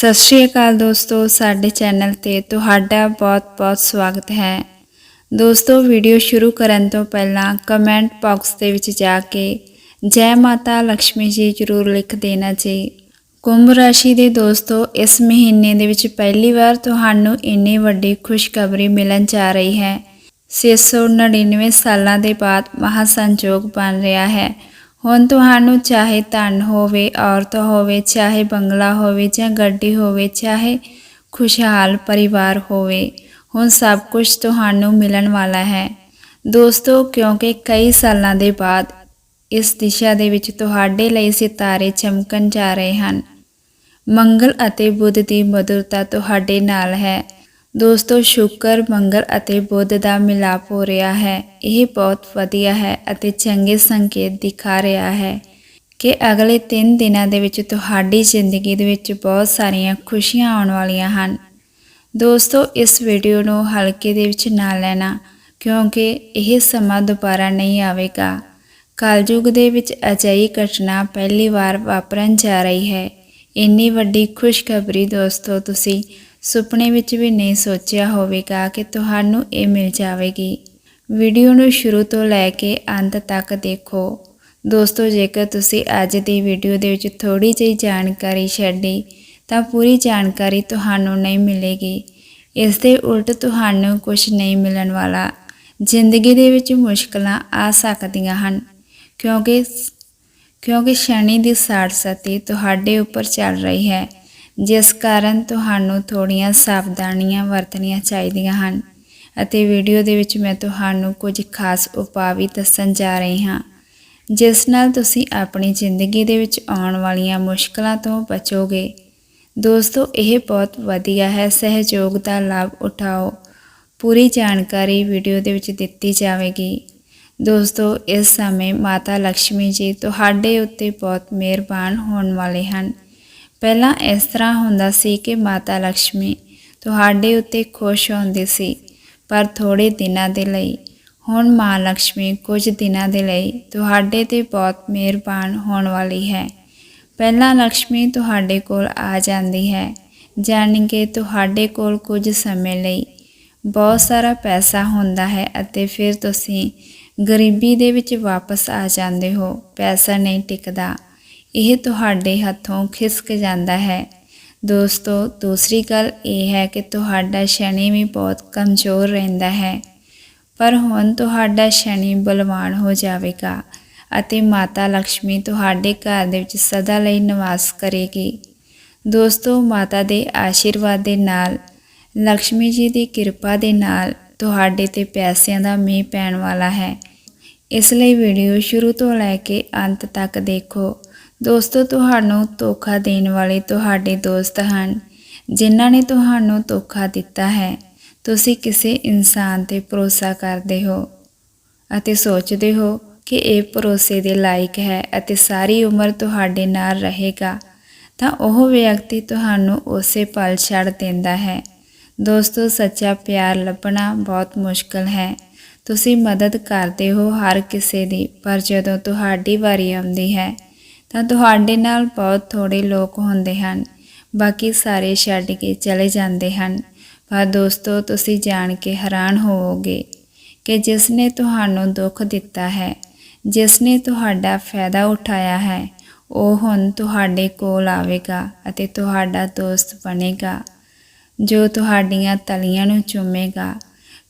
ਸਤਿ ਸ਼੍ਰੀ ਅਕਾਲ ਦੋਸਤੋ, ਸਾਡੇ ਚੈਨਲ ਤੇ ਤੁਹਾਡਾ ਬਹੁਤ-ਬਹੁਤ ਸਵਾਗਤ ਹੈ। ਦੋਸਤੋ, ਵੀਡੀਓ ਸ਼ੁਰੂ ਕਰਨ ਤੋਂ ਪਹਿਲਾਂ ਕਮੈਂਟ ਬਾਕਸ ਦੇ ਵਿੱਚ ਜਾ ਕੇ ਜੈ ਮਾਤਾ ਲక్ష్ਮੀ ਜੀ ਜ਼ਰੂਰ ਲਿਖ ਦੇਣਾ ਜੀ। ਕੁੰਭ ਰਾਸ਼ੀ ਦੇ ਦੋਸਤੋ, ਇਸ ਮਹੀਨੇ ਦੇ ਵਿੱਚ ਪਹਿਲੀ ਵਾਰ ਤੁਹਾਨੂੰ ਇੰਨੀ ਵੱਡੀ ਖੁਸ਼ਖਬਰੀ ਮਿਲਣ ਜਾ ਰਹੀ ਹੈ। 699 ਸਾਲਾਂ ਦੇ ਬਾਅਦ ਮਹਾਸੰਜੋਗ ਬਣ ਰਿਹਾ ਹੈ। ਹੁਣ ਤੁਹਾਨੂੰ ਚਾਹੇ ਧਨ ਹੋਵੇ, ਔਰਤ ਹੋਵੇ, ਚਾਹੇ ਬੰਗਲਾ ਹੋਵੇ ਜਾਂ ਗੱਡੀ ਹੋਵੇ, ਚਾਹੇ ਖੁਸ਼ਹਾਲ ਪਰਿਵਾਰ ਹੋਵੇ, ਹੁਣ ਸਭ ਕੁਝ ਤੁਹਾਨੂੰ ਮਿਲਣ ਵਾਲਾ ਹੈ। ਦੋਸਤੋ, ਕਿਉਂਕਿ ਕਈ ਸਾਲਾਂ ਦੇ ਬਾਅਦ ਇਸ ਦਿਸ਼ਾ ਦੇ ਵਿੱਚ ਤੁਹਾਡੇ ਲਈ ਸਿਤਾਰੇ ਚਮਕਣ ਜਾ ਰਹੇ ਹਨ। ਮੰਗਲ ਅਤੇ ਬੁੱਧ ਦੀ ਮਧੁਰਤਾ ਤੁਹਾਡੇ ਨਾਲ ਹੈ। ਦੋਸਤੋ, ਸ਼ੁਕਰ, ਮੰਗਲ ਅਤੇ ਬੁੱਧ ਦਾ ਮਿਲਾਪ ਹੋ ਰਿਹਾ ਹੈ। ਇਹ ਬਹੁਤ ਵਧੀਆ ਹੈ ਅਤੇ ਚੰਗੇ ਸੰਕੇਤ ਦਿਖਾ ਰਿਹਾ ਹੈ ਕਿ ਅਗਲੇ 3 ਦਿਨਾਂ ਦੇ ਵਿੱਚ ਤੁਹਾਡੀ ਜ਼ਿੰਦਗੀ ਦੇ ਵਿੱਚ ਬਹੁਤ ਸਾਰੀਆਂ ਖੁਸ਼ੀਆਂ ਆਉਣ ਵਾਲੀਆਂ ਹਨ। ਦੋਸਤੋ, ਇਸ ਵੀਡੀਓ ਨੂੰ ਹਲਕੇ ਦੇ ਵਿੱਚ ਨਾ ਲੈਣਾ, ਕਿਉਂਕਿ ਇਹ ਸਮਾਂ ਦੁਬਾਰਾ ਨਹੀਂ ਆਵੇਗਾ। ਕਲਯੁਗ ਦੇ ਵਿੱਚ ਅਜਿਹੀ ਘਟਨਾ ਪਹਿਲੀ ਵਾਰ ਵਾਪਰਨ ਜਾ ਰਹੀ ਹੈ। ਇੰਨੀ ਵੱਡੀ ਖੁਸ਼ਖਬਰੀ ਦੋਸਤੋ, ਤੁਸੀਂ ਸੁਪਨੇ ਵਿੱਚ ਵੀ ਨਹੀਂ ਸੋਚਿਆ ਹੋਵੇਗਾ ਕਿ ਤੁਹਾਨੂੰ ਇਹ ਮਿਲ ਜਾਵੇਗੀ। ਵੀਡੀਓ ਨੂੰ ਸ਼ੁਰੂ ਤੋਂ ਲੈ ਕੇ ਅੰਤ ਤੱਕ ਦੇਖੋ। ਦੋਸਤੋ, ਜੇਕਰ ਤੁਸੀਂ ਅੱਜ ਦੀ ਵੀਡੀਓ ਦੇ ਵਿੱਚ ਥੋੜੀ ਜਿਹੀ ਜਾਣਕਾਰੀ ਛੱਡੀ, ਤਾਂ ਪੂਰੀ ਜਾਣਕਾਰੀ ਤੁਹਾਨੂੰ ਨਹੀਂ ਮਿਲੇਗੀ। ਇਸ ਦੇ ਉਲਟ ਤੁਹਾਨੂੰ ਕੁਝ ਨਹੀਂ ਮਿਲਣ ਵਾਲਾ। ਜ਼ਿੰਦਗੀ ਦੇ ਵਿੱਚ ਮੁਸ਼ਕਲਾਂ ਆ ਸਕਦੀਆਂ ਹਨ, ਕਿਉਂਕਿ ਕਿਉਂਕਿ ਸ਼ਨੀ ਦੀ ਸਾੜ ਸਤੀ ਤੁਹਾਡੇ ਉੱਪਰ ਚੱਲ ਰਹੀ ਹੈ। ਜਿਸ ਕਾਰਨ ਤੁਹਾਨੂੰ ਥੋੜੀਆਂ ਸਾਵਧਾਨੀਆਂ ਵਰਤਣੀਆਂ ਚਾਹੀਦੀਆਂ ਹਨ ਅਤੇ ਵੀਡੀਓ ਦੇ ਵਿੱਚ ਮੈਂ ਤੁਹਾਨੂੰ ਕੁਝ ਖਾਸ ਉਪਾਅ ਵੀ ਦੱਸਣ ਜਾ ਰਹੀ ਹਾਂ। ਜਿਸ ਨਾਲ ਤੁਸੀਂ ਆਪਣੀ ਜ਼ਿੰਦਗੀ ਦੇ ਵਿੱਚ ਆਉਣ ਵਾਲੀਆਂ ਮੁਸ਼ਕਲਾਂ ਤੋਂ ਬਚੋਗੇ। ਦੋਸਤੋ, ਇਹ ਬਹੁਤ ਵਧੀਆ ਹੈ। ਸਹਿਯੋਗ ਦਾ ਲਾਭ ਉਠਾਓ। ਪੂਰੀ ਜਾਣਕਾਰੀ ਵੀਡੀਓ ਦੇ ਵਿੱਚ ਦਿੱਤੀ ਜਾਵੇਗੀ। ਦੋਸਤੋ, ਇਸ ਸਮੇਂ ਮਾਤਾ ਲక్ష్ਮੀ ਜੀ ਤੁਹਾਡੇ ਉੱਤੇ ਬਹੁਤ ਮਿਹਰਬਾਨ ਹੋਣ ਵਾਲੇ ਹਨ। ਪਹਿਲਾਂ ਇਸ ਤਰ੍ਹਾਂ ਹੁੰਦਾ ਸੀ ਕਿ ਮਾਤਾ ਲక్ష్ਮੀ ਤੁਹਾਡੇ ਉੱਤੇ ਖੁਸ਼ ਹੁੰਦੀ ਸੀ, ਪਰ ਥੋੜੇ ਦਿਨਾਂ ਦੇ ਲਈ, ਹੁਣ ਮਾਂ ਲక్ష్ਮੀ ਕੁਝ ਦਿਨਾਂ ਦੇ ਲਈ ਤੁਹਾਡੇ ਤੇ ਬਹੁਤ ਮਿਹਰਬਾਨ ਹੋਣ ਵਾਲੀ ਹੈ। ਪਹਿਲਾਂ ਲక్ష్ਮੀ ਤੁਹਾਡੇ ਕੋਲ ਆ ਜਾਂਦੀ ਹੈ, ਜਾਣ ਕੇ ਤੁਹਾਡੇ ਕੋਲ ਕੁਝ ਸਮੇਂ ਲਈ ਬਹੁਤ ਸਾਰਾ ਪੈਸਾ ਹੁੰਦਾ ਹੈ ਅਤੇ ਫਿਰ ਤੁਸੀਂ ਗਰੀਬੀ ਦੇ ਵਿੱਚ ਵਾਪਸ ਆ ਜਾਂਦੇ ਹੋ, ਪੈਸਾ ਨਹੀਂ ਟਿਕਦਾ। ਇਹ ਤੁਹਾਡੇ ਹੱਥੋਂ ਖਿਸਕ ਜਾਂਦਾ ਹੈ। ਦੋਸਤੋ, ਦੂਸਰੀ ਗੱਲ ਇਹ ਹੈ ਕਿ ਤੁਹਾਡਾ ਸ਼ਨੀ ਵੀ ਬਹੁਤ ਕਮਜ਼ੋਰ ਰਹਿੰਦਾ ਹੈ। ਪਰ ਹੁਣ ਤੁਹਾਡਾ ਸ਼ਨੀ ਬਲਵਾਨ ਹੋ ਜਾਵੇਗਾ ਅਤੇ ਮਾਤਾ ਲక్ష్ਮੀ ਤੁਹਾਡੇ ਘਰ ਦੇ ਵਿੱਚ ਸਦਾ ਲਈ ਨਿਵਾਸ ਕਰੇਗੀ। ਦੋਸਤੋ, ਮਾਤਾ ਦੇ ਆਸ਼ੀਰਵਾਦ ਦੇ ਨਾਲ ਲక్ష్ਮੀ ਜੀ ਦੀ ਕਿਰਪਾ ਦੇ ਨਾਲ ਤੁਹਾਡੇ ਤੇ ਪੈਸਿਆਂ ਦਾ ਮੀਂਹ ਪੈਣ ਵਾਲਾ ਹੈ। ਇਸ ਲਈ ਵੀਡੀਓ ਸ਼ੁਰੂ ਤੋਂ ਲੈ ਕੇ ਅੰਤ ਤੱਕ ਦੇਖੋ। ਦੋਸਤੋ, ਤੁਹਾਨੂੰ ਧੋਖਾ ਦੇਣ ਵਾਲੇ ਤੁਹਾਡੇ ਦੋਸਤ ਹਨ, ਜਿਨ੍ਹਾਂ ਨੇ ਤੁਹਾਨੂੰ ਧੋਖਾ ਦਿੱਤਾ ਹੈ। ਤੁਸੀਂ ਕਿਸੇ ਇਨਸਾਨ ਤੇ ਭਰੋਸਾ ਕਰਦੇ ਹੋ ਅਤੇ ਸੋਚਦੇ ਹੋ ਕਿ ਇਹ ਭਰੋਸੇ ਦੇ ਲਾਇਕ ਹੈ ਅਤੇ ਸਾਰੀ ਉਮਰ ਤੁਹਾਡੇ ਨਾਲ ਰਹੇਗਾ, ਤਾਂ ਉਹ ਵਿਅਕਤੀ ਤੁਹਾਨੂੰ ਉਸੇ ਪਲ ਛੱਡ ਦਿੰਦਾ ਹੈ। ਦੋਸਤੋ, ਸੱਚਾ ਪਿਆਰ ਲੱਭਣਾ ਬਹੁਤ ਮੁਸ਼ਕਲ ਹੈ। ਤੁਸੀਂ ਮਦਦ ਕਰਦੇ ਹੋ ਹਰ ਕਿਸੇ ਦੀ, ਪਰ ਜਦੋਂ ਤੁਹਾਡੀ ਵਾਰੀ ਆਉਂਦੀ ਹੈ ਤਾਂ ਤੁਹਾਡੇ ਨਾਲ ਬਹੁਤ ਥੋੜੇ ਲੋਕ ਹੁੰਦੇ ਹਨ। ਬਾਕੀ ਸਾਰੇ ਛੱਡ ਕੇ ਚਲੇ ਜਾਂਦੇ ਹਨ। ਪਰ ਦੋਸਤੋ, ਤੁਸੀਂ ਜਾਣ ਕੇ ਹੈਰਾਨ ਹੋਵੋਗੇ ਕਿ ਜਿਸ ਨੇ ਤੁਹਾਨੂੰ ਦੁੱਖ ਦਿੱਤਾ ਹੈ ਜਿਸ ਨੇ ਤੁਹਾਡਾ ਫਾਇਦਾ ਉਠਾਇਆ ਹੈ, ਉਹ ਹੁਣ ਤੁਹਾਡੇ ਕੋਲ ਆਵੇਗਾ ਅਤੇ ਤੁਹਾਡਾ ਦੋਸਤ ਬਣੇਗਾ, ਜੋ ਤੁਹਾਡੀਆਂ ਤਲੀਆਂ ਨੂੰ ਚੁੰਮੇਗਾ।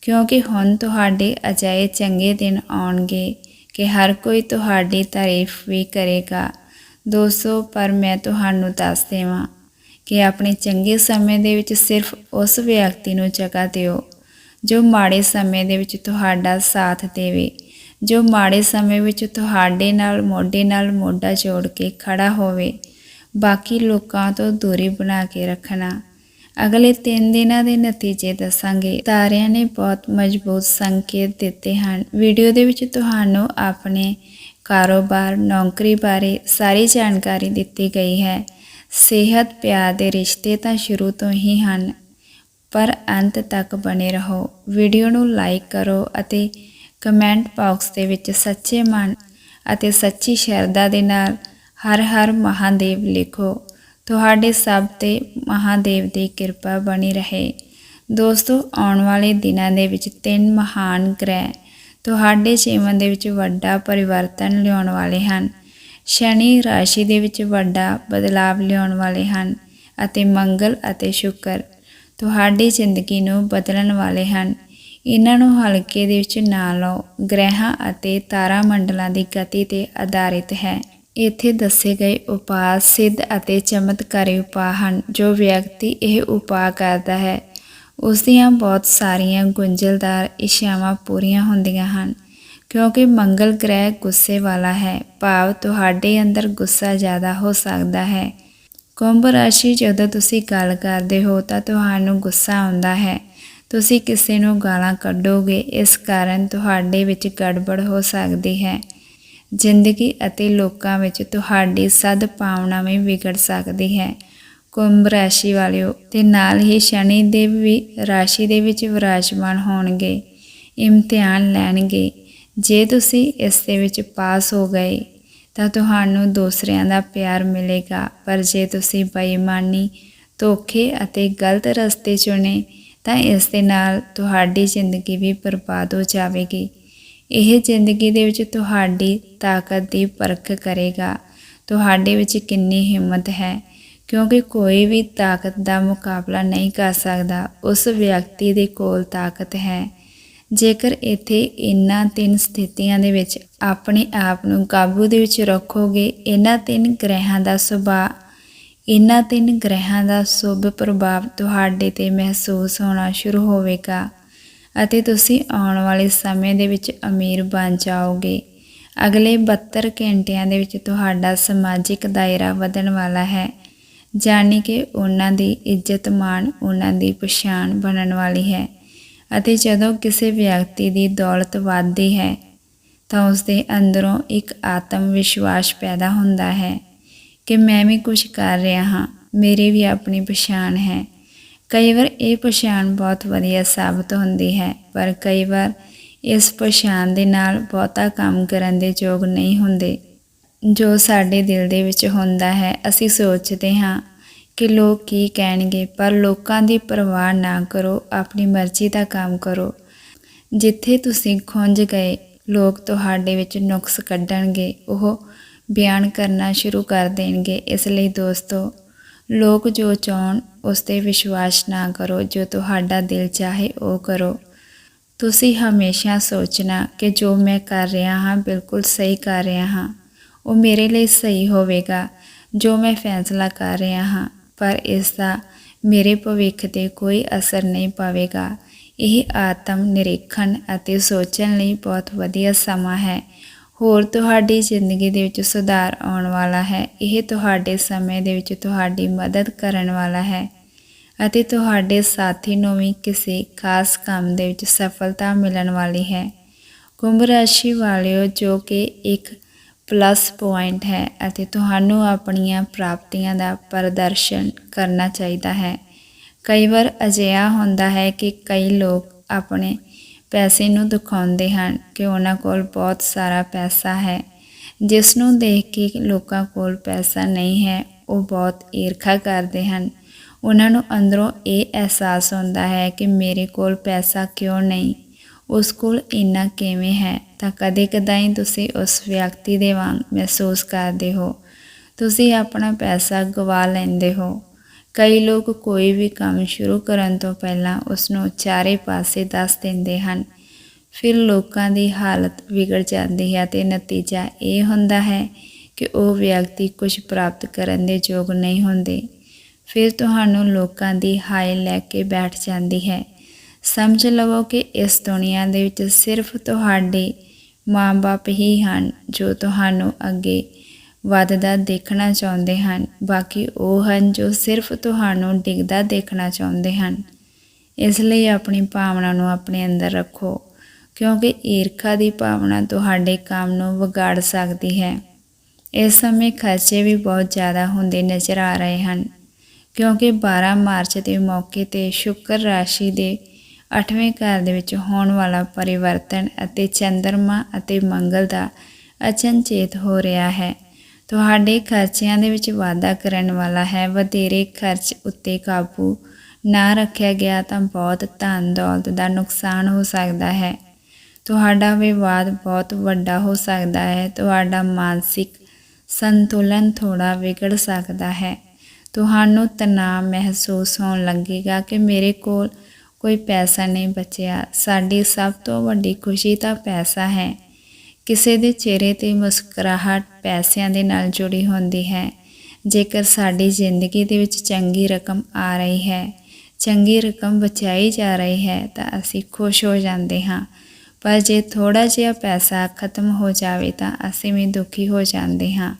ਕਿਉਂਕਿ ਹੁਣ ਤੁਹਾਡੇ ਅਜਾਏ ਚੰਗੇ ਦਿਨ ਆਉਣਗੇ ਕਿ ਹਰ ਕੋਈ ਤੁਹਾਡੀ ਤਾਰੀਫ ਵੀ ਕਰੇਗਾ। ਦੋਸਤੋ, ਪਰ ਮੈਂ ਤੁਹਾਨੂੰ ਦੱਸ ਦੇਵਾਂ ਕਿ ਆਪਣੇ ਚੰਗੇ ਸਮੇਂ ਦੇ ਵਿੱਚ ਸਿਰਫ ਉਸ ਵਿਅਕਤੀ ਨੂੰ ਜਗ੍ਹਾ ਦਿਓ ਜੋ ਮਾੜੇ ਸਮੇਂ ਦੇ ਵਿੱਚ ਤੁਹਾਡਾ ਸਾਥ ਦੇਵੇ, ਜੋ ਮਾੜੇ ਸਮੇਂ ਵਿੱਚ ਤੁਹਾਡੇ ਨਾਲ, ਮੋਢੇ ਨਾਲ ਮੋਢਾ ਜੋੜ ਕੇ ਖੜਾ ਹੋਵੇ। ਬਾਕੀ ਲੋਕਾਂ ਤੋਂ ਦੂਰੀ ਬਣਾ ਕੇ ਰੱਖਣਾ। ਅਗਲੇ 3 ਦਿਨਾਂ ਦੇ ਨਤੀਜੇ ਦੱਸਾਂਗੇ। ਤਾਰਿਆਂ ਨੇ ਬਹੁਤ ਮਜ਼ਬੂਤ ਸੰਕੇਤ ਦਿੱਤੇ ਹਨ। ਵੀਡੀਓ ਦੇ ਵਿੱਚ ਤੁਹਾਨੂੰ ਆਪਣੇ ਕਾਰੋਬਾਰ, ਨੌਕਰੀ ਬਾਰੇ ਸਾਰੀ ਜਾਣਕਾਰੀ ਦਿੱਤੀ ਗਈ ਹੈ। ਸਿਹਤ, ਪਿਆਰ ਦੇ ਰਿਸ਼ਤੇ ਤਾਂ ਸ਼ੁਰੂ ਤੋਂ ਹੀ ਹਨ, ਪਰ ਅੰਤ ਤੱਕ ਬਣੇ ਰਹੋ। ਵੀਡੀਓ ਨੂੰ ਲਾਈਕ ਕਰੋ ਅਤੇ ਕਮੈਂਟ ਬਾਕਸ ਦੇ ਵਿੱਚ ਸੱਚੇ ਮਨ ਅਤੇ ਸੱਚੀ ਸ਼ਰਧਾ ਦੇ ਨਾਲ ਹਰ ਹਰ ਮਹਾਦੇਵ ਲਿਖੋ। ਤੁਹਾਡੇ ਸਭ ਤੇ ਮਹਾਦੇਵ ਦੀ ਕਿਰਪਾ ਬਣੀ ਰਹੇ। ਦੋਸਤੋ, ਆਉਣ ਵਾਲੇ ਦਿਨਾਂ ਦੇ ਵਿੱਚ ਤਿੰਨ ਮਹਾਨ ਗ੍ਰਹਿ ਤੁਹਾਡੇ ਜੀਵਨ ਦੇ ਵਿੱਚ ਵੱਡਾ ਪਰਿਵਰਤਨ ਲਿਆਉਣ ਵਾਲੇ ਹਨ। ਸ਼ਨੀ ਰਾਸ਼ੀ ਦੇ ਵਿੱਚ ਵੱਡਾ ਬਦਲਾਵ ਲਿਆਉਣ ਵਾਲੇ ਹਨ ਅਤੇ ਮੰਗਲ ਅਤੇ ਸ਼ੁਕਰ ਤੁਹਾਡੀ ਜ਼ਿੰਦਗੀ ਨੂੰ ਬਦਲਣ ਵਾਲੇ ਹਨ। ਇਹਨਾਂ ਨੂੰ ਹਲਕੇ ਦੇ ਵਿੱਚ ਨਾ ਲਓ ਗ੍ਰਹਿਾਂ ਅਤੇ ਤਾਰਾ ਮੰਡਲਾਂ ਦੀ ਗਤੀ ਤੇ ਆਧਾਰਿਤ ਹੈ। ਇੱਥੇ ਦੱਸੇ ਗਏ ਉਪਾਅ ਸਿੱਧ ਅਤੇ ਚਮਤਕਾਰੀ ਉਪਾਅ ਹਨ ਜੋ ਵਿਅਕਤੀ ਇਹ ਉਪਾਅ ਕਰਦਾ ਹੈ। ਉਸ ਦੀਆਂ ਬਹੁਤ ਸਾਰੀਆਂ ਗੁੰਝਲਦਾਰ ਇੱਛਾਵਾਂ ਪੂਰੀਆਂ ਹੁੰਦੀਆਂ ਹਨ, ਕਿਉਂਕਿ ਮੰਗਲ ਗ੍ਰਹਿ ਗੁੱਸੇ ਵਾਲਾ ਹੈ, ਭਾਵ ਤੁਹਾਡੇ ਅੰਦਰ ਗੁੱਸਾ ਜ਼ਿਆਦਾ ਹੋ ਸਕਦਾ ਹੈ। ਕੁੰਭ ਰਾਸ਼ੀ ਜਦੋਂ ਤੁਸੀਂ ਗੱਲ ਕਰਦੇ ਹੋ ਤਾਂ ਤੁਹਾਨੂੰ ਗੁੱਸਾ ਆਉਂਦਾ ਹੈ। ਤੁਸੀਂ ਕਿਸੇ ਨੂੰ ਗਾਲਾਂ ਕੱਢੋਗੇ, ਇਸ ਕਾਰਨ ਤੁਹਾਡੇ ਵਿੱਚ ਗੜਬੜ ਹੋ ਸਕਦੀ ਹੈ। ਜ਼ਿੰਦਗੀ ਅਤੇ ਲੋਕਾਂ ਵਿੱਚ ਤੁਹਾਡੀ ਸਦ ਭਾਵਨਾ ਵੀ ਵਿਗੜ ਸਕਦੀ ਹੈ। ਕੁੰਭ ਰਾਸ਼ੀ ਵਾਲਿਓ, ਤੇ ਨਾਲ ਹੀ ਸ਼ਨੀ ਦੇਵ ਵੀ, ਰਾਸ਼ੀ ਦੇ ਵਿੱਚ ਵਿਰਾਜਮਾਨ ਹੋਣਗੇ। ਇਮਤਿਹਾਨ ਲੈਣਗੇ। ਜੇ ਤੁਸੀਂ ਇਸ ਦੇ ਵਿੱਚ ਪਾਸ ਹੋ ਗਏ, ਤਾਂ ਤੁਹਾਨੂੰ ਦੂਸਰਿਆਂ ਦਾ ਪਿਆਰ ਮਿਲੇਗਾ। ਪਰ ਜੇ ਤੁਸੀਂ ਬੇਈਮਾਨੀ, ਧੋਖੇ ਅਤੇ ਗਲਤ ਰਸਤੇ ਚੁਣੇ, ਤਾਂ ਇਸ ਦੇ ਨਾਲ ਤੁਹਾਡੀ ਜ਼ਿੰਦਗੀ ਵੀ ਬਰਬਾਦ ਹੋ ਜਾਵੇਗੀ। ਇਹ ਜ਼ਿੰਦਗੀ ਦੇ ਵਿੱਚ ਤੁਹਾਡੀ ਤਾਕਤ ਦੀ ਪਰਖ ਕਰੇਗਾ। ਤੁਹਾਡੇ ਵਿੱਚ ਕਿੰਨੀ ਹਿੰਮਤ ਹੈ। ਕਿਉਂਕਿ ਕੋਈ ਵੀ ਤਾਕਤ ਦਾ ਮੁਕਾਬਲਾ ਨਹੀਂ ਕਰ ਸਕਦਾ, ਉਸ ਵਿਅਕਤੀ ਦੇ ਕੋਲ ਤਾਕਤ ਹੈ। ਜੇਕਰ ਇੱਥੇ ਇਹਨਾਂ ਤਿੰਨ ਸਥਿਤੀਆਂ ਦੇ ਵਿੱਚ ਆਪਣੇ ਆਪ ਨੂੰ ਕਾਬੂ ਦੇ ਵਿੱਚ ਰੱਖੋਗੇ, ਇਹਨਾਂ ਤਿੰਨ ਗ੍ਰਹਿਆਂ ਦਾ ਸੁਭਾਅ, ਇਹਨਾਂ ਤਿੰਨ ਗ੍ਰਹਿਆਂ ਦਾ ਸ਼ੁਭ ਪ੍ਰਭਾਵ ਤੁਹਾਡੇ ਤੇ ਮਹਿਸੂਸ ਹੋਣਾ ਸ਼ੁਰੂ ਹੋਵੇਗਾ ਅਤੇ ਤੁਸੀਂ ਆਉਣ ਵਾਲੇ ਸਮੇਂ ਦੇ ਵਿੱਚ ਅਮੀਰ ਬਣ ਜਾਓਗੇ। ਅਗਲੇ 72 ਘੰਟਿਆਂ ਦੇ ਵਿੱਚ ਤੁਹਾਡਾ ਸਮਾਜਿਕ ਦਾਇਰਾ ਵਧਣ ਵਾਲਾ ਹੈ। ਜਾਣੀ ਕਿ ਉਹਨਾਂ ਦੀ ਇੱਜ਼ਤ ਮਾਣ ਉਹਨਾਂ ਦੀ ਪਛਾਣ ਬਣਨ ਵਾਲੀ ਹੈ ਅਤੇ ਜਦੋਂ ਕਿਸੇ ਵਿਅਕਤੀ ਦੀ ਦੌਲਤ ਵੱਧਦੀ ਹੈ ਤਾਂ ਉਸ ਦੇ ਅੰਦਰੋਂ ਇੱਕ ਆਤਮ ਵਿਸ਼ਵਾਸ ਪੈਦਾ ਹੁੰਦਾ ਹੈ ਕਿ ਮੈਂ ਵੀ ਕੁਝ ਕਰ ਰਿਹਾ ਹਾਂ, ਮੇਰੀ ਵੀ ਆਪਣੀ ਪਛਾਣ ਹੈ। ਕਈ ਵਾਰ ਇਹ ਪਛਾਣ ਬਹੁਤ ਵਧੀਆ ਸਾਬਤ ਹੁੰਦੀ ਹੈ, ਪਰ ਕਈ ਵਾਰ ਇਸ ਪਛਾਣ ਦੇ ਨਾਲ ਬਹੁਤਾ ਕੰਮ ਕਰਨ ਦੇ ਯੋਗ ਨਹੀਂ ਹੁੰਦੇ। ਜੋ ਸਾਡੇ ਦਿਲ ਦੇ ਵਿੱਚ ਹੁੰਦਾ ਹੈ, ਅਸੀਂ ਸੋਚਦੇ ਹਾਂ ਕਿ ਲੋਕ ਕੀ ਕਹਿਣਗੇ, ਪਰ ਲੋਕਾਂ ਦੀ ਪਰਵਾਹ ਨਾ ਕਰੋ, ਆਪਣੀ ਮਰਜ਼ੀ ਦਾ ਕੰਮ ਕਰੋ। ਜਿੱਥੇ ਤੁਸੀਂ ਖੁੰਝ ਗਏ, ਲੋਕ ਤੁਹਾਡੇ ਵਿੱਚ ਨੁਕਸ ਕੱਢਣਗੇ, ਉਹ ਬਿਆਨ ਕਰਨਾ ਸ਼ੁਰੂ ਕਰ ਦੇਣਗੇ। ਇਸ ਲਈ ਦੋਸਤੋ, ਲੋਕ ਜੋ ਚਾਹਣ, ਉਸ ਤੇ ਵਿਸ਼ਵਾਸ ਨਾ ਕਰੋ, ਜੋ ਤੁਹਾਡਾ ਦਿਲ ਚਾਹੇ, ਉਹ ਕਰੋ। ਤੁਸੀਂ ਹਮੇਸ਼ਾ ਸੋਚਣਾ ਕਿ ਜੋ ਮੈਂ ਕਰ ਰਿਹਾ ਹਾਂ, ਬਿਲਕੁਲ ਸਹੀ ਕਰ ਰਿਹਾ ਹਾਂ। ਉਹ ਮੇਰੇ ਲਈ ਸਹੀ ਹੋਵੇਗਾ, ਜੋ ਮੈਂ ਫੈਸਲਾ ਕਰ ਰਿਹਾ ਹਾਂ, ਪਰ ਇਸ ਦਾ ਮੇਰੇ ਭਵਿੱਖ ਤੇ ਕੋਈ ਅਸਰ ਨਹੀਂ ਪਾਵੇਗਾ। ਇਹ ਆਤਮ ਨਿਰੀਖਣ ਅਤੇ ਸੋਚਣ ਲਈ ਬਹੁਤ ਵਧੀਆ ਸਮਾਂ ਹੈ। ਹੋਰ ਤੁਹਾਡੀ ਜ਼ਿੰਦਗੀ ਦੇ ਵਿੱਚ ਸੁਧਾਰ ਆਉਣ ਵਾਲਾ ਹੈ। ਇਹ ਤੁਹਾਡੇ ਸਮੇਂ ਦੇ ਵਿੱਚ ਤੁਹਾਡੀ ਮਦਦ ਕਰਨ ਵਾਲਾ ਹੈ ਅਤੇ ਤੁਹਾਡੇ ਸਾਥੀ ਨੂੰ ਵੀ ਕਿਸੇ ਖਾਸ ਕੰਮ ਦੇ ਵਿੱਚ ਸਫਲਤਾ ਮਿਲਣ ਵਾਲੀ ਹੈ। ਕੁੰਭ ਰਾਸ਼ੀ ਵਾਲਿਓ, ਜੋ ਕਿ ਇੱਕ ਪਲੱਸ ਪੁਆਇੰਟ ਹੈ ਅਤੇ ਤੁਹਾਨੂੰ ਆਪਣੀਆਂ ਪ੍ਰਾਪਤੀਆਂ ਦਾ ਪ੍ਰਦਰਸ਼ਨ ਕਰਨਾ ਚਾਹੀਦਾ ਹੈ। ਕਈ ਵਾਰ ਅਜਿਹਾ ਹੁੰਦਾ ਹੈ ਕਿ ਕਈ ਲੋਕ ਆਪਣੇ ਪੈਸੇ ਨੂੰ ਦਿਖਾਉਂਦੇ ਹਨ ਕਿ ਉਹਨਾਂ ਕੋਲ ਬਹੁਤ ਸਾਰਾ ਪੈਸਾ ਹੈ। ਜਿਸ ਨੂੰ ਦੇਖ ਕੇ ਲੋਕਾਂ ਕੋਲ ਪੈਸਾ ਨਹੀਂ ਹੈ, ਉਹ ਬਹੁਤ ਈਰਖਾ ਕਰਦੇ ਹਨ। ਉਹਨਾਂ ਨੂੰ ਅੰਦਰੋਂ ਇਹ ਅਹਿਸਾਸ ਹੁੰਦਾ ਹੈ ਕਿ ਮੇਰੇ ਕੋਲ ਪੈਸਾ ਕਿਉਂ ਨਹੀਂ? ਉਸ ਕੋਲ ਇੰਨਾ ਕਿਵੇਂ ਹੈ? ਤਾਂ ਕਦੇ ਕਦਾਈ ਤੁਸੀਂ ਉਸ ਵਿਅਕਤੀ ਦੇ ਵਾਂਗ ਮਹਿਸੂਸ ਕਰਦੇ ਹੋ। ਤੁਸੀਂ ਆਪਣਾ ਪੈਸਾ ਗਵਾ ਲੈਂਦੇ ਹੋ। ਕਈ ਲੋਕ ਕੋਈ ਵੀ ਕੰਮ ਸ਼ੁਰੂ ਕਰਨ ਤੋਂ ਪਹਿਲਾਂ ਉਸ ਨੂੰ ਚਾਰੇ ਪਾਸੇ ਦੱਸ ਦਿੰਦੇ ਹਨ। ਫਿਰ ਲੋਕਾਂ ਦੀ ਹਾਲਤ ਵਿਗੜ ਜਾਂਦੀ ਹੈ ਤੇ ਨਤੀਜਾ ਇਹ ਹੁੰਦਾ ਹੈ ਕਿ ਉਹ ਵਿਅਕਤੀ ਕੁਝ ਪ੍ਰਾਪਤ ਕਰਨ ਦੇ ਯੋਗ ਨਹੀਂ ਹੁੰਦੇ। ਫਿਰ ਤੁਹਾਨੂੰ ਲੋਕਾਂ ਦੀ ਹਾਇ ਲੈ ਕੇ ਬੈਠ ਜਾਂਦੀ ਹੈ। ਸਮਝ ਲਵੋ ਕਿ ਇਸ ਦੁਨੀਆ ਦੇ ਵਿੱਚ ਸਿਰਫ ਤੁਹਾਡੇ ਮਾਂ-ਬਾਪ ਹੀ ਹਨ ਜੋ ਤੁਹਾਨੂੰ ਅੱਗੇ ਵੱਧਦਾ ਦੇਖਣਾ ਚਾਹੁੰਦੇ ਹਨ। ਬਾਕੀ ਉਹ ਹਨ ਜੋ ਸਿਰਫ ਤੁਹਾਨੂੰ ਡਿੱਗਦਾ ਦੇਖਣਾ ਚਾਹੁੰਦੇ ਹਨ। ਇਸ ਲਈ ਆਪਣੀ ਭਾਵਨਾ ਨੂੰ ਆਪਣੇ ਅੰਦਰ ਰੱਖੋ, ਕਿਉਂਕਿ ਈਰਖਾ ਦੀ ਭਾਵਨਾ ਤੁਹਾਡੇ ਕੰਮ ਨੂੰ ਵਿਗਾੜ ਸਕਦੀ ਹੈ। ਇਸ ਸਮੇਂ ਖਰਚੇ ਵੀ ਬਹੁਤ ਜ਼ਿਆਦਾ ਹੁੰਦੇ ਨਜ਼ਰ ਆ ਰਹੇ ਹਨ, ਕਿਉਂਕਿ 12 ਮਾਰਚ ਦੇ ਮੌਕੇ ਤੇ ਸ਼ੁੱਕਰ ਰਾਸ਼ੀ ਦੇ 8ਵੇਂ ਘਰ ਦੇ ਵਿੱਚ ਹੋਣ ਵਾਲਾ ਪਰਿਵਰਤਨ ਅਤੇ ਚੰਦਰਮਾ ਅਤੇ ਮੰਗਲ ਦਾ ਅਚਨਚੇਤ ਹੋ ਰਿਹਾ ਹੈ। ਤੁਹਾਡੇ ਖਰਚਿਆਂ ਦੇ ਵਿੱਚ ਵਾਧਾ ਕਰਨ ਵਾਲਾ ਹੈ। ਵਧੇਰੇ ਖਰਚ ਉੱਤੇ ਕਾਬੂ ਨਾ ਰੱਖਿਆ ਗਿਆ ਤਾਂ ਬਹੁਤ ਧਨ ਦੌਲਤ ਦਾ ਨੁਕਸਾਨ ਹੋ ਸਕਦਾ ਹੈ। ਤੁਹਾਡਾ ਵਿਵਾਦ ਬਹੁਤ ਵੱਡਾ ਹੋ ਸਕਦਾ ਹੈ। ਤੁਹਾਡਾ ਮਾਨਸਿਕ ਸੰਤੁਲਨ ਥੋੜਾ ਵਿਗੜ ਸਕਦਾ ਹੈ। ਤੁਹਾਨੂੰ ਤਣਾਅ ਮਹਿਸੂਸ ਹੋਣ ਲੱਗੇਗਾ ਕਿ ਮੇਰੇ ਕੋਲ ਕੋਈ ਪੈਸਾ ਨਹੀਂ ਬਚਿਆ। ਸਾਡੀ ਸਭ ਤੋਂ ਵੱਡੀ ਖੁਸ਼ੀ ਤਾਂ ਪੈਸਾ ਹੈ। ਕਿਸੇ ਦੇ ਚਿਹਰੇ ਤੇ ਮੁਸਕਰਾਹਟ ਪੈਸਿਆਂ ਦੇ ਨਾਲ ਜੁੜੀ ਹੁੰਦੀ ਹੈ। ਜੇਕਰ ਸਾਡੀ ਜ਼ਿੰਦਗੀ ਦੇ ਵਿੱਚ ਚੰਗੀ ਰਕਮ ਆ ਰਹੀ ਹੈ, ਚੰਗੀ ਰਕਮ ਬਚਾਈ ਜਾ ਰਹੀ ਹੈ, ਤਾਂ ਅਸੀਂ ਖੁਸ਼ ਹੋ ਜਾਂਦੇ ਹਾਂ। ਪਰ ਜੇ ਥੋੜਾ ਜਿਹਾ ਪੈਸਾ ਖਤਮ ਹੋ ਜਾਵੇ ਤਾਂ ਅਸੀਂ ਵੀ ਦੁਖੀ ਹੋ ਜਾਂਦੇ ਹਾਂ।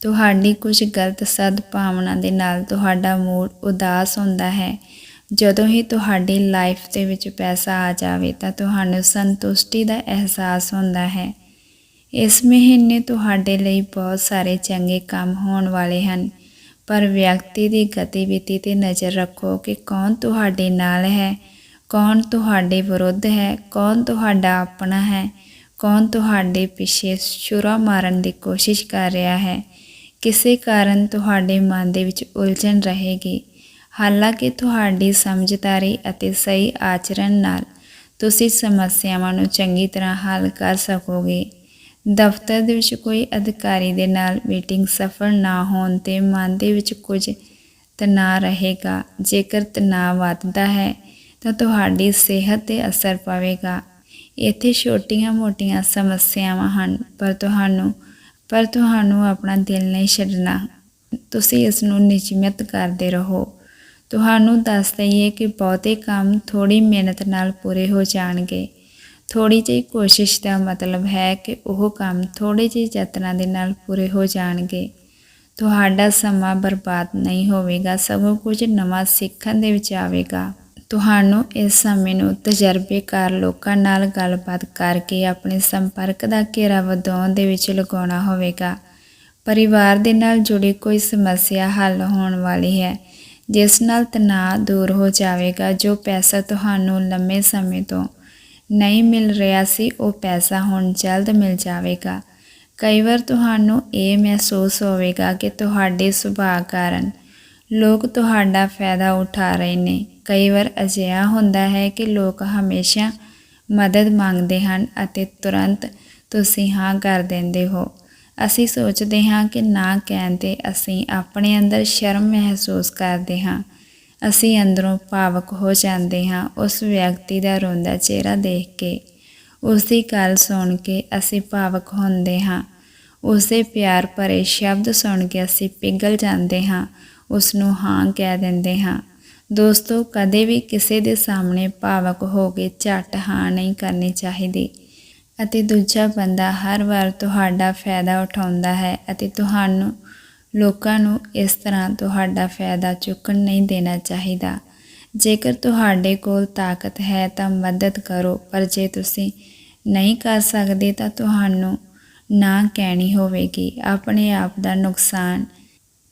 ਤੁਹਾਡੀ ਕੁਝ ਗਲਤ ਸਦਭਾਵਨਾ ਦੇ ਨਾਲ ਤੁਹਾਡਾ ਮੂਡ ਉਦਾਸ ਹੁੰਦਾ ਹੈ। ਜਦੋਂ ਹੀ ਤੁਹਾਡੀ ਲਾਈਫ ਦੇ ਵਿੱਚ ਪੈਸਾ ਆ ਜਾਵੇ ਤਾਂ ਤੁਹਾਨੂੰ ਸੰਤੁਸ਼ਟੀ ਦਾ ਅਹਿਸਾਸ ਹੁੰਦਾ ਹੈ। ਇਸ ਮਹੀਨੇ ਤੁਹਾਡੇ ਲਈ ਬਹੁਤ ਸਾਰੇ ਚੰਗੇ ਕੰਮ ਹੋਣ ਵਾਲੇ ਹਨ, ਪਰ ਵਿਅਕਤੀ ਦੀ ਗਤੀਵਿਧੀ ਤੇ ਨਜ਼ਰ ਰੱਖੋ ਕਿ ਕੌਣ ਤੁਹਾਡੇ ਨਾਲ ਹੈ, ਕੌਣ ਤੁਹਾਡੇ ਵਿਰੁੱਧ ਹੈ, ਕੌਣ ਤੁਹਾਡਾ ਆਪਣਾ ਹੈ, ਕੌਣ ਤੁਹਾਡੇ ਪਿੱਛੇ ਛੁਰਾ ਮਾਰਨ ਦੀ ਕੋਸ਼ਿਸ਼ ਕਰ ਰਿਹਾ ਹੈ। ਕਿਸੇ ਕਾਰਨ ਤੁਹਾਡੇ ਮਨ ਦੇ ਵਿੱਚ ਉਲਝਣ ਰਹੇਗੀ। ਹਾਲਾਂਕਿ ਤੁਹਾਡੀ ਸਮਝਦਾਰੀ ਅਤੇ ਸਹੀ ਆਚਰਣ ਨਾਲ ਤੁਸੀਂ ਸਮੱਸਿਆਵਾਂ ਨੂੰ ਚੰਗੀ ਤਰ੍ਹਾਂ ਹੱਲ ਕਰ ਸਕੋਗੇ। ਦਫ਼ਤਰ ਦੇ ਵਿੱਚ ਕੋਈ ਅਧਿਕਾਰੀ ਦੇ ਨਾਲ ਮੀਟਿੰਗ ਸਫਲ ਨਾ ਹੋਣ ਤੇ ਮਨ ਦੇ ਵਿੱਚ ਕੁਝ ਤਣਾਅ ਰਹੇਗਾ। ਜੇਕਰ ਤਣਾਅ ਵੱਧਦਾ ਹੈ, ਤਾਂ ਤੁਹਾਡੀ ਸਿਹਤ ਤੇ ਅਸਰ ਪਵੇਗਾ। ਇੱਥੇ ਛੋਟੀਆਂ-ਮੋਟੀਆਂ ਸਮੱਸਿਆਵਾਂ ਹਨ, ਪਰ ਤੁਹਾਨੂੰ ਪਰ ਤੁਹਾਨੂੰ ਆਪਣਾ ਦਿਲ ਨਹੀਂ ਛੱਡਣਾ। ਤੁਸੀਂ ਇਸ ਨੂੰ ਨਿਯਮਿਤ ਕਰਦੇ ਰਹੋ। ਤੁਹਾਨੂੰ ਦੱਸ ਦਈਏ ਕਿ ਬਹੁਤੇ ਕੰਮ ਥੋੜੀ ਮਿਹਨਤ ਨਾਲ ਪੂਰੇ ਹੋ ਜਾਣਗੇ। ਥੋੜੀ ਜਿਹੀ ਕੋਸ਼ਿਸ਼ ਦਾ ਮਤਲਬ ਹੈ ਕਿ ਉਹ ਕੰਮ ਥੋੜੇ ਜਿਹੇ ਯਤਨਾਂ ਦੇ ਨਾਲ ਪੂਰੇ ਹੋ ਜਾਣਗੇ। ਤੁਹਾਡਾ ਸਮਾਂ ਬਰਬਾਦ ਨਹੀਂ ਹੋਵੇਗਾ, ਸਗੋਂ ਕੁਝ ਨਵਾਂ ਸਿੱਖਣ ਦੇ ਵਿੱਚ ਆਵੇਗਾ। ਤੁਹਾਨੂੰ ਇਸ ਸਮੇਂ ਨੂੰ ਤਜਰਬੇਕਾਰ ਲੋਕਾਂ ਨਾਲ ਗੱਲਬਾਤ ਕਰਕੇ ਆਪਣੇ ਸੰਪਰਕ ਦਾ ਘੇਰਾ ਵਧਾਉਣ ਦੇ ਵਿੱਚ ਲਗਾਉਣਾ ਹੋਵੇਗਾ। ਪਰਿਵਾਰ ਦੇ ਨਾਲ ਜੁੜੀ ਕੋਈ ਸਮੱਸਿਆ ਹੱਲ ਹੋਣ ਵਾਲੀ ਹੈ। ਜਿਸ ਨਾਲ ਤਣਾਅ ਦੂਰ ਹੋ ਜਾਵੇਗਾ, ਜੋ ਪੈਸਾ ਤੁਹਾਨੂੰ ਲੰਮੇ ਸਮੇਂ ਤੋਂ ਨਹੀਂ ਮਿਲ ਰਿਹਾ ਸੀ, ਉਹ ਪੈਸਾ ਹੁਣ ਜਲਦ ਮਿਲ ਜਾਵੇਗਾ। ਕਈ ਵਾਰ ਤੁਹਾਨੂੰ ਇਹ ਮਹਿਸੂਸ ਹੋਵੇਗਾ ਕਿ ਤੁਹਾਡੇ ਸੁਭਾਅ ਕਾਰਨ ਲੋਕ ਤੁਹਾਡਾ ਫਾਇਦਾ ਉਠਾ ਰਹੇ ਨੇ। ਕਈ ਵਾਰ ਅਜਿਹਾ ਹੁੰਦਾ ਹੈ ਕਿ ਲੋਕ ਹਮੇਸ਼ਾ ਮਦਦ ਮੰਗਦੇ ਹਨ ਅਤੇ ਤੁਰੰਤ ਤੁਸੀਂ ਹਾਂ ਕਰ ਦਿੰਦੇ ਹੋ। ਅਸੀਂ ਸੋਚਦੇ ਹਾਂ ਕਿ ਨਾ ਕਹਿਣ ਤੇ ਅਸੀਂ ਆਪਣੇ ਅੰਦਰ ਸ਼ਰਮ ਮਹਿਸੂਸ ਕਰਦੇ ਹਾਂ। ਅਸੀਂ ਅੰਦਰੋਂ ਭਾਵਕ ਹੋ ਜਾਂਦੇ ਹਾਂ ਉਸ ਵਿਅਕਤੀ ਦਾ ਰੋਂਦਾ ਚਿਹਰਾ ਦੇਖ ਕੇ। ਉਸ ਦੀ ਗੱਲ ਸੁਣ ਕੇ ਅਸੀਂ ਭਾਵਕ ਹੁੰਦੇ ਹਾਂ। ਉਸ ਦੇ ਪਿਆਰ ਭਰੇ ਸ਼ਬਦ ਸੁਣ ਕੇ ਅਸੀਂ ਪਿਘਲ ਜਾਂਦੇ ਹਾਂ। ਉਸ ਨੂੰ ਹਾਂ ਕਹਿ ਦਿੰਦੇ ਹਾਂ। ਦੋਸਤੋ, ਕਦੇ ਵੀ ਕਿਸੇ ਦੇ ਸਾਹਮਣੇ ਭਾਵਕ ਹੋ ਕੇ ਝਟ ਹਾਂ ਨਹੀਂ ਕਰਨੀ ਚਾਹੀਦੀ। ਅਤੇ ਦੂਜਾ ਬੰਦਾ ਹਰ ਵਾਰ ਤੁਹਾਡਾ ਫਾਇਦਾ ਉਠਾਉਂਦਾ ਹੈ ਅਤੇ ਤੁਹਾਨੂੰ ਲੋਕਾਂ ਨੂੰ ਇਸ ਤਰ੍ਹਾਂ ਤੁਹਾਡਾ ਫਾਇਦਾ ਚੁੱਕਣ ਨਹੀਂ ਦੇਣਾ ਚਾਹੀਦਾ। ਜੇਕਰ ਤੁਹਾਡੇ ਕੋਲ ਤਾਕਤ ਹੈ ਤਾਂ ਮਦਦ ਕਰੋ, ਪਰ ਜੇ ਤੁਸੀਂ ਨਹੀਂ ਕਰ ਸਕਦੇ ਤਾਂ ਤੁਹਾਨੂੰ ਨਾ ਕਹਿਣੀ ਹੋਵੇਗੀ। ਆਪਣੇ ਆਪ ਦਾ ਨੁਕਸਾਨ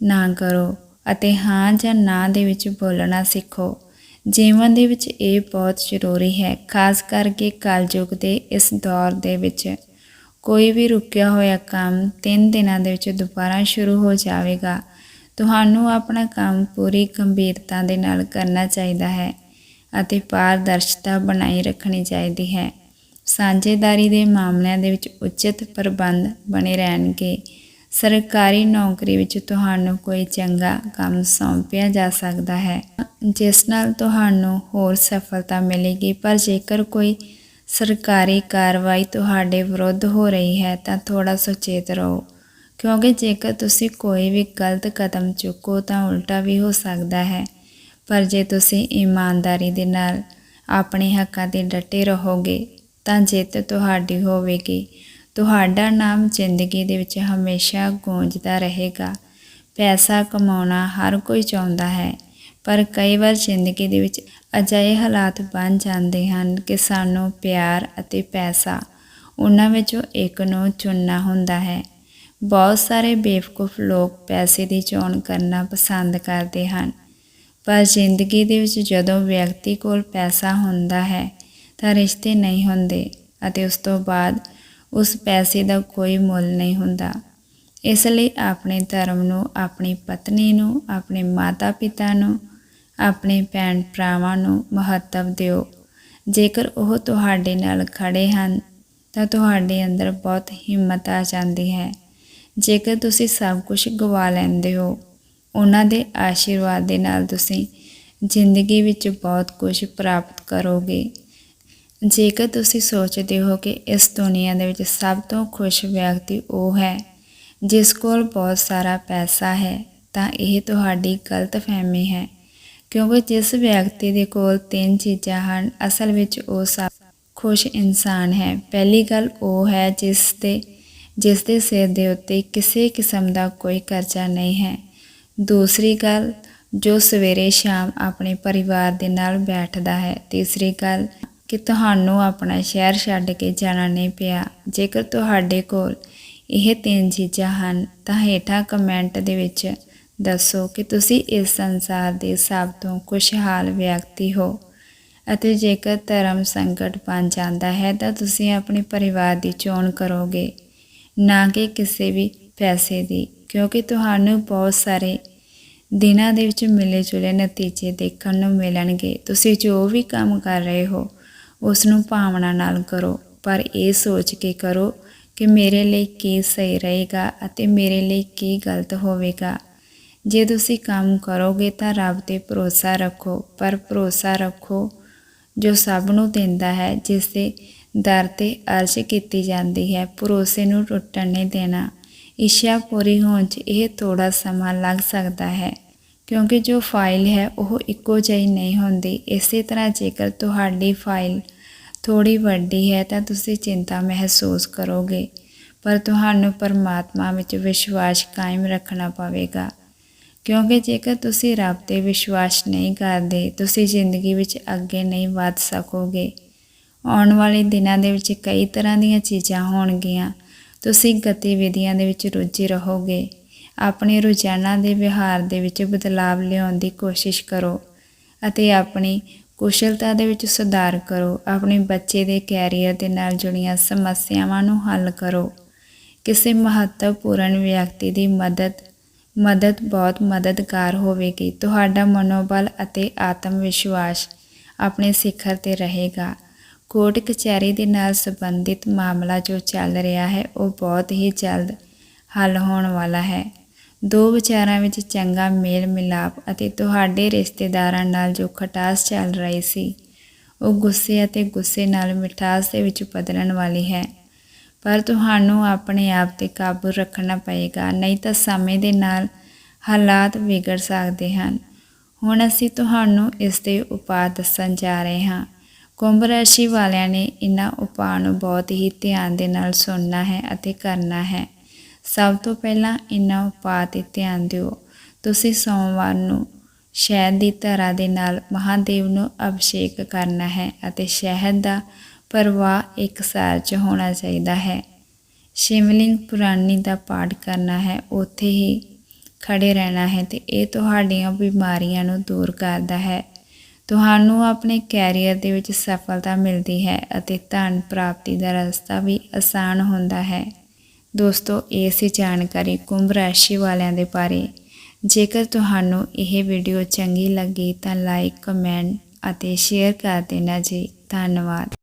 ਨਾ ਕਰੋ ਅਤੇ ਹਾਂ ਜਾਂ ਨਾ ਦੇ ਵਿੱਚ ਬੋਲਣਾ ਸਿੱਖੋ। ਜੀਵਨ ਦੇ ਵਿੱਚ ਇਹ ਬਹੁਤ ਜ਼ਰੂਰੀ ਹੈ, ਖਾਸ ਕਰਕੇ ਕਲਯੁਗ ਦੇ ਇਸ ਦੌਰ ਦੇ ਵਿੱਚ। ਕੋਈ ਵੀ ਰੁਕਿਆ ਹੋਇਆ ਕੰਮ 3 ਦਿਨਾਂ ਦੇ ਵਿੱਚ ਦੁਬਾਰਾ ਸ਼ੁਰੂ ਹੋ ਜਾਵੇਗਾ। ਤੁਹਾਨੂੰ ਆਪਣਾ ਕੰਮ ਪੂਰੀ ਗੰਭੀਰਤਾ ਦੇ ਨਾਲ ਕਰਨਾ ਚਾਹੀਦਾ ਹੈ ਅਤੇ ਪਾਰਦਰਸ਼ਤਾ ਬਣਾਈ ਰੱਖਣੀ ਚਾਹੀਦੀ ਹੈ। ਸਾਂਝੇਦਾਰੀ ਦੇ ਮਾਮਲਿਆਂ ਦੇ ਵਿੱਚ ਉਚਿਤ ਪ੍ਰਬੰਧ ਬਣੇ ਰਹਿਣਗੇ। ਸਰਕਾਰੀ ਨੌਕਰੀ ਵਿੱਚ ਤੁਹਾਨੂੰ ਕੋਈ ਚੰਗਾ ਕੰਮ ਸੌਂਪਿਆ ਜਾ ਸਕਦਾ ਹੈ। ਜਿਸ ਨਾਲ ਤੁਹਾਨੂੰ ਹੋਰ ਸਫਲਤਾ ਮਿਲੇਗੀ, ਪਰ ਜੇਕਰ ਕੋਈ ਸਰਕਾਰੀ ਕਾਰਵਾਈ ਤੁਹਾਡੇ ਵਿਰੁੱਧ ਹੋ ਰਹੀ ਹੈ, ਤਾਂ ਥੋੜਾ ਸੁਚੇਤ ਰਹੋ। ਕਿਉਂਕਿ ਜੇਕਰ ਤੁਸੀਂ ਕੋਈ ਵੀ ਗਲਤ ਕਦਮ ਚੁੱਕੋ, ਤਾਂ ਉਲਟਾ ਵੀ ਹੋ ਸਕਦਾ ਹੈ। ਪਰ ਜੇ ਤੁਸੀਂ ਇਮਾਨਦਾਰੀ ਦੇ ਨਾਲ ਆਪਣੇ ਹੱਕਾਂ ਤੇ ਡਟੇ ਰਹੋਗੇ, ਤਾਂ ਜਿੱਤ ਤੁਹਾਡੀ ਹੋਵੇਗੀ। ਤੁਹਾਡਾ ਨਾਮ ਜ਼ਿੰਦਗੀ ਦੇ ਵਿੱਚ ਹਮੇਸ਼ਾ ਗੂੰਜਦਾ ਰਹੇਗਾ। ਪੈਸਾ ਕਮਾਉਣਾ ਹਰ ਕੋਈ ਚਾਹੁੰਦਾ ਹੈ, ਪਰ ਕਈ ਵਾਰ ਜ਼ਿੰਦਗੀ ਦੇ ਵਿੱਚ ਅਜਿਹੇ ਹਾਲਾਤ ਬਣ ਜਾਂਦੇ ਹਨ ਕਿ ਸਾਨੂੰ ਪਿਆਰ ਅਤੇ ਪੈਸਾ ਉਹਨਾਂ ਵਿੱਚੋਂ ਇੱਕ ਨੂੰ ਚੁਣਨਾ ਹੁੰਦਾ ਹੈ। ਬਹੁਤ ਸਾਰੇ ਬੇਵਕੂਫ ਲੋਕ ਪੈਸੇ ਦੀ ਚੋਣ ਕਰਨਾ ਪਸੰਦ ਕਰਦੇ ਹਨ, ਪਰ ਜ਼ਿੰਦਗੀ ਦੇ ਵਿੱਚ ਜਦੋਂ ਵਿਅਕਤੀ ਕੋਲ ਪੈਸਾ ਹੁੰਦਾ ਹੈ ਤਾਂ ਰਿਸ਼ਤੇ ਨਹੀਂ ਹੁੰਦੇ ਅਤੇ ਉਸ ਤੋਂ ਬਾਅਦ ਉਸ ਪੈਸੇ ਦਾ ਕੋਈ ਮੁੱਲ ਨਹੀਂ ਹੁੰਦਾ। ਇਸ ਲਈ ਆਪਣੇ ਧਰਮ ਨੂੰ, ਆਪਣੀ ਪਤਨੀ ਨੂੰ, ਆਪਣੇ ਮਾਤਾ ਪਿਤਾ ਨੂੰ, ਆਪਣੇ ਭੈਣ ਭਰਾਵਾਂ ਨੂੰ ਮਹੱਤਵ ਦਿਓ। ਜੇਕਰ ਉਹ ਤੁਹਾਡੇ ਨਾਲ ਖੜੇ ਹਨ, ਤਾਂ ਤੁਹਾਡੇ ਅੰਦਰ ਬਹੁਤ ਹਿੰਮਤ ਆ ਜਾਂਦੀ ਹੈ। ਜੇਕਰ ਤੁਸੀਂ ਸਭ ਕੁਝ ਗਵਾ ਲੈਂਦੇ ਹੋ, ਉਹਨਾਂ ਦੇ ਆਸ਼ੀਰਵਾਦ ਦੇ ਨਾਲ ਤੁਸੀਂ ਜ਼ਿੰਦਗੀ ਵਿੱਚ ਬਹੁਤ ਕੁਝ ਪ੍ਰਾਪਤ ਕਰੋਗੇ। ਜੇਕਰ ਤੁਸੀਂ ਸੋਚਦੇ ਹੋ ਕਿ ਇਸ ਦੁਨੀਆ ਦੇ ਵਿੱਚ ਸਭ ਤੋਂ ਖੁਸ਼ ਵਿਅਕਤੀ ਉਹ ਹੈ, ਜਿਸ ਕੋਲ ਬਹੁਤ ਸਾਰਾ ਪੈਸਾ ਹੈ, ਤਾਂ ਇਹ ਤੁਹਾਡੀ ਗਲਤਫਹਿਮੀ ਹੈ, ਕਿਉਂਕਿ ਜਿਸ ਵਿਅਕਤੀ ਦੇ ਕੋਲ ਤਿੰਨ ਚੀਜ਼ਾਂ ਹਨ, ਅਸਲ ਵਿੱਚ ਉਹ ਸਭ ਖੁਸ਼ ਇਨਸਾਨ ਹੈ। ਪਹਿਲੀ ਗੱਲ ਉਹ ਹੈ ਜਿਸ ਦੇ ਜਿਸ ਦੇ ਸਿਰ ਦੇ ਉੱਤੇ ਕਿਸੇ ਕਿਸਮ ਦਾ ਕੋਈ ਕਰਜ਼ਾ ਨਹੀਂ ਹੈ। ਦੂਸਰੀ ਗੱਲ, ਜੋ ਸਵੇਰੇ ਸ਼ਾਮ ਆਪਣੇ ਪਰਿਵਾਰ ਦੇ ਨਾਲ ਬੈਠਦਾ ਹੈ। ਤੀਸਰੀ ਗੱਲ ਕਿ ਤੁਹਾਨੂੰ ਆਪਣਾ ਸ਼ਹਿਰ ਛੱਡ ਕੇ ਜਾਣਾ ਨਹੀਂ ਪਿਆ। ਜੇਕਰ ਤੁਹਾਡੇ ਕੋਲ ਇਹ ਤਿੰਨ ਚੀਜ਼ਾਂ ਹਨ, ਤਾਂ ਹੇਠਾਂ ਕਮੈਂਟ ਦੇ ਵਿੱਚ ਦੱਸੋ ਕਿ ਤੁਸੀਂ ਇਸ ਸੰਸਾਰ ਦੇ ਸਭ ਤੋਂ ਖੁਸ਼ਹਾਲ ਵਿਅਕਤੀ ਹੋ ਅਤੇ ਜੇਕਰ ਧਰਮ ਸੰਕਟ ਬਣ ਜਾਂਦਾ ਹੈ, ਤਾਂ ਤੁਸੀਂ ਆਪਣੇ ਪਰਿਵਾਰ ਦੀ ਚੋਣ ਕਰੋਗੇ, ਨਾ ਕਿ ਕਿਸੇ ਵੀ ਪੈਸੇ ਦੀ, ਕਿਉਂਕਿ ਤੁਹਾਨੂੰ ਬਹੁਤ ਸਾਰੇ ਦਿਨਾਂ ਦੇ ਵਿੱਚ ਮਿਲੇ ਜੁਲੇ ਨਤੀਜੇ ਦੇਖਣ ਨੂੰ ਮਿਲਣਗੇ। ਤੁਸੀਂ ਜੋ ਵੀ ਕੰਮ ਕਰ ਰਹੇ ਹੋ ਉਸ ਨੂੰ ਭਾਵਨਾ ਨਾਲ ਕਰੋ, ਪਰ ਇਹ ਸੋਚ ਕੇ ਕਰੋ ਕਿ ਮੇਰੇ ਲਈ ਕੀ ਸਹੀ ਰਹੇਗਾ ਅਤੇ ਮੇਰੇ ਲਈ ਕੀ ਗਲਤ ਹੋਵੇਗਾ। ਜੇ ਤੁਸੀਂ ਕੰਮ ਕਰੋਗੇ ਤਾਂ ਰੱਬ ਤੇ ਭਰੋਸਾ ਰੱਖੋ, ਪਰ ਭਰੋਸਾ ਰੱਖੋ ਜੋ ਸਭ ਨੂੰ ਦਿੰਦਾ ਹੈ ਜਿਸ ਦੇ ਦਰ ਤੇ ਅਰਜ਼ ਕੀਤੀ ਜਾਂਦੀ ਹੈ, ਭਰੋਸੇ ਨੂੰ ਟੁੱਟਣ ਨਹੀਂ ਦੇਣਾ। ਇੱਛਾ ਪੂਰੀ ਹੋਣ 'ਚ ਇਹ ਥੋੜਾ ਸਮਾਂ ਲੱਗ ਸਕਦਾ ਹੈ। ਕਿਉਂਕਿ ਜੋ ਫਾਈਲ ਹੈ ਉਹ ਇੱਕੋ ਜਿਹੀ ਨਹੀਂ ਹੁੰਦੀ। ਇਸੇ ਤਰ੍ਹਾਂ ਜੇਕਰ ਤੁਹਾਡੀ ਫਾਈਲ ਥੋੜੀ ਵੱਡੀ ਹੈ ਤਾਂ ਤੁਸੀਂ ਚਿੰਤਾ ਮਹਿਸੂਸ ਕਰੋਗੇ, ਪਰ ਤੁਹਾਨੂੰ ਪਰਮਾਤਮਾ ਵਿੱਚ ਵਿਸ਼ਵਾਸ ਕਾਇਮ ਰੱਖਣਾ ਪਵੇਗਾ। ਕਿਉਂਕਿ ਜੇਕਰ ਤੁਸੀਂ ਰੱਬ ਤੇ ਵਿਸ਼ਵਾਸ ਨਹੀਂ ਕਰਦੇ, ਤੁਸੀਂ ਜ਼ਿੰਦਗੀ ਵਿੱਚ ਅੱਗੇ ਨਹੀਂ ਵਧ ਸਕੋਗੇ। ਆਉਣ ਵਾਲੇ ਦਿਨਾਂ ਦੇ ਵਿੱਚ ਕਈ ਤਰ੍ਹਾਂ ਦੀਆਂ ਚੀਜ਼ਾਂ ਹੋਣਗੀਆਂ। ਤੁਸੀਂ ਗਤੀਵਿਧੀਆਂ ਦੇ ਵਿੱਚ ਰੁੱਝੇ ਰਹੋਗੇ। ਆਪਣੇ ਰੋਜ਼ਾਨਾ ਦੇ ਵਿਹਾਰ ਦੇ ਵਿੱਚ ਬਦਲਾਵ ਲਿਆਉਣ ਦੀ ਕੋਸ਼ਿਸ਼ ਕਰੋ ਅਤੇ ਆਪਣੀ ਕੁਸ਼ਲਤਾ ਦੇ ਵਿੱਚ ਸੁਧਾਰ ਕਰੋ। ਆਪਣੇ ਬੱਚੇ ਦੇ ਕੈਰੀਅਰ ਦੇ ਨਾਲ ਜੁੜੀਆਂ ਸਮੱਸਿਆਵਾਂ ਨੂੰ ਹੱਲ ਕਰੋ। ਕਿਸੇ ਮਹੱਤਵਪੂਰਨ ਵਿਅਕਤੀ ਦੀ ਮਦਦ ਮਦਦ ਬਹੁਤ ਮਦਦਗਾਰ ਹੋਵੇਗੀ। ਤੁਹਾਡਾ ਮਨੋਬਲ ਅਤੇ ਆਤਮ ਵਿਸ਼ਵਾਸ ਆਪਣੇ ਸਿਖਰ ਤੇ ਰਹੇਗਾ। ਕੋਰਟ ਕਚਹਿਰੀ ਦੇ ਨਾਲ ਸੰਬੰਧਿਤ ਮਾਮਲਾ ਜੋ ਚੱਲ ਰਿਹਾ ਹੈ, ਉਹ ਬਹੁਤ ਹੀ ਜਲਦ ਹੱਲ ਹੋਣ ਵਾਲਾ ਹੈ। ਦੋ ਵਿਚਾਰਾਂ ਵਿੱਚ ਚੰਗਾ ਮੇਲ ਮਿਲਾਪ ਅਤੇ ਤੁਹਾਡੇ ਰਿਸ਼ਤੇਦਾਰਾਂ ਨਾਲ ਜੋ ਖਟਾਸ ਚੱਲ ਰਹੀ ਸੀ, ਉਹ ਗੁੱਸੇ ਅਤੇ ਗੁੱਸੇ ਨਾਲ ਮਿਠਾਸ ਦੇ ਵਿੱਚ ਬਦਲਣ ਵਾਲੀ ਹੈ। ਪਰ ਤੁਹਾਨੂੰ ਆਪਣੇ ਆਪ ਤੇ ਕਾਬੂ ਰੱਖਣਾ ਪਏਗਾ, ਨਹੀਂ ਤਾਂ ਸਮੇਂ ਦੇ ਨਾਲ ਹਾਲਾਤ ਵਿਗੜ ਸਕਦੇ ਹਨ। ਹੁਣ ਅਸੀਂ ਤੁਹਾਨੂੰ ਇਸ ਦੇ ਉਪਾਅ ਦੱਸਣ ਜਾ ਰਹੇ ਹਾਂ। ਕੁੰਭ ਰਾਸ਼ੀ ਵਾਲਿਆਂ ਨੇ ਇਹਨਾਂ ਉਪਾਅ ਨੂੰ ਬਹੁਤ ਹੀ ਧਿਆਨ ਦੇ ਨਾਲ ਸੁਣਨਾ ਹੈ ਅਤੇ ਕਰਨਾ ਹੈ। ਸਭ ਤੋਂ ਪਹਿਲਾਂ ਇਹਨਾਂ ਉਪਾਅ ਤੇ ਧਿਆਨ ਦਿਓ। ਤੁਸੀਂ ਸੋਮਵਾਰ ਨੂੰ ਸ਼ਹਿਦ ਦੀ ਧਾਰਾ ਦੇ ਨਾਲ ਮਹਾਦੇਵ ਨੂੰ ਅਭਿਸ਼ੇਕ ਕਰਨਾ ਹੈ ਅਤੇ ਸ਼ਹਿਦ ਦਾ ਪ੍ਰਵਾਹ ਇੱਕ ਸਾਰ 'ਚ ਹੋਣਾ ਚਾਹੀਦਾ ਹੈ। ਸ਼ਿਵਲਿੰਗ ਪੁਰਾਣੀ ਦਾ ਪਾਠ ਕਰਨਾ ਹੈ। ਉੱਥੇ ਹੀ ਖੜੇ ਰਹਿਣਾ ਹੈ ਤੇ ਇਹ ਤੁਹਾਡੀਆਂ ਬਿਮਾਰੀਆਂ ਨੂੰ ਦੂਰ ਕਰਦਾ ਹੈ। ਤੁਹਾਨੂੰ ਆਪਣੇ ਕੈਰੀਅਰ ਦੇ ਵਿੱਚ ਸਫਲਤਾ ਮਿਲਦੀ ਹੈ ਅਤੇ ਧਨ ਪ੍ਰਾਪਤੀ ਦਾ ਰਸਤਾ ਵੀ ਆਸਾਨ ਹੁੰਦਾ ਹੈ। ਦੋਸਤੋ, ਇਹ ਸੀ ਜਾਣਕਾਰੀ ਕੁੰਭ ਰਾਸ਼ੀ ਵਾਲਿਆਂ ਦੇ ਬਾਰੇ। ਜੇਕਰ ਤੁਹਾਨੂੰ ਇਹ ਵੀਡੀਓ ਚੰਗੀ ਲੱਗੀ ਤਾਂ ਲਾਈਕ ਕਮੈਂਟ ਅਤੇ ਸ਼ੇਅਰ ਕਰ ਦੇਣਾ ਜੀ। ਧੰਨਵਾਦ।